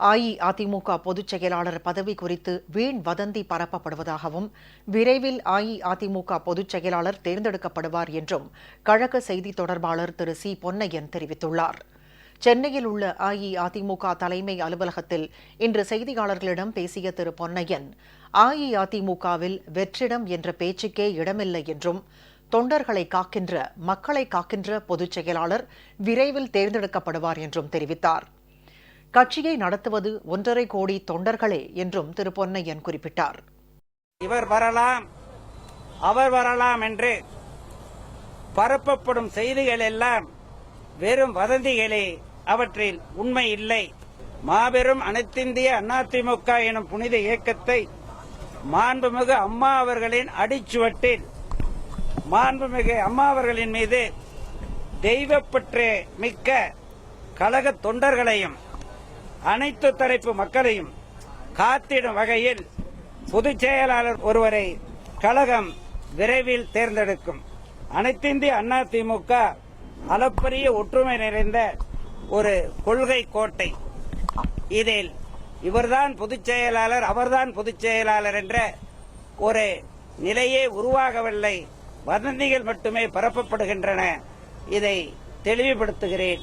அஇஅதிமுக பொதுச் செயலாளர் பதவி குறித்து வீண் வதந்தி பரப்பப்படுவதாகவும் விரைவில் அஇஅதிமுக பொதுச் செயலாளர் தேர்ந்தெடுக்கப்படுவார் என்றும் கழக செய்தித் தொடர்பாளர் திரு. சி. பொன்னையன் தெரிவித்துள்ளார். சென்னையில் உள்ள அஇஅதிமுக தலைமை அலுவலகத்தில் இன்று செய்தியாளர்களிடம் பேசிய திரு. பொன்னையன் அஇஅதிமுகவில் வெற்றிடம் என்ற பேச்சுக்கே இடமில்லை என்றும் தொண்டர்களை காக்கின்ற மக்களை காக்கின்ற பொதுச் செயலாளர் விரைவில் தேர்ந்தெடுக்கப்படுவார் என்றும் தெரிவித்தார். கட்சியை நடத்துவது ஒன்றரை கோடி தொண்டர்களே என்றும் திரு பொன்னையன் குறிப்பிட்டார். இவர் வரலாம் அவர் வரலாம் என்று பரப்பப்படும் செய்திகள் எல்லாம் வெறும் வதந்திகளே அவற்றில் உண்மை இல்லை. மாபெரும் அனைத்திந்திய அதிமுக எனும் புனித இயக்கத்தை மாண்புமிகு அம்மா அவர்களின் அடிச்சுவட்டில் மாண்புமிகு அம்மா அவர்களின் மீது தெய்வப்பற்று மிக்க கழக தொண்டர்களையும் அனைத்து தரப்பு மக்களையும் காத்திடும் வகையில் பொதுச் செயலாளர் ஒருவரை கழகம் விரைவில் தேர்ந்தெடுக்கும். அனைத்திந்திய அண்ணா திமுக அளப்பரிய ஒற்றுமை நிறைந்த ஒரு கொள்கை கோட்டை. இதில் இவர்தான் பொதுச் செயலாளர் அவர்தான் பொதுச் செயலாளர் என்ற ஒரு நிலையே உருவாகவில்லை. வதந்திகள் மட்டுமே பரப்பப்படுகின்றன. இதை தெளிவுபடுத்துகிறேன்.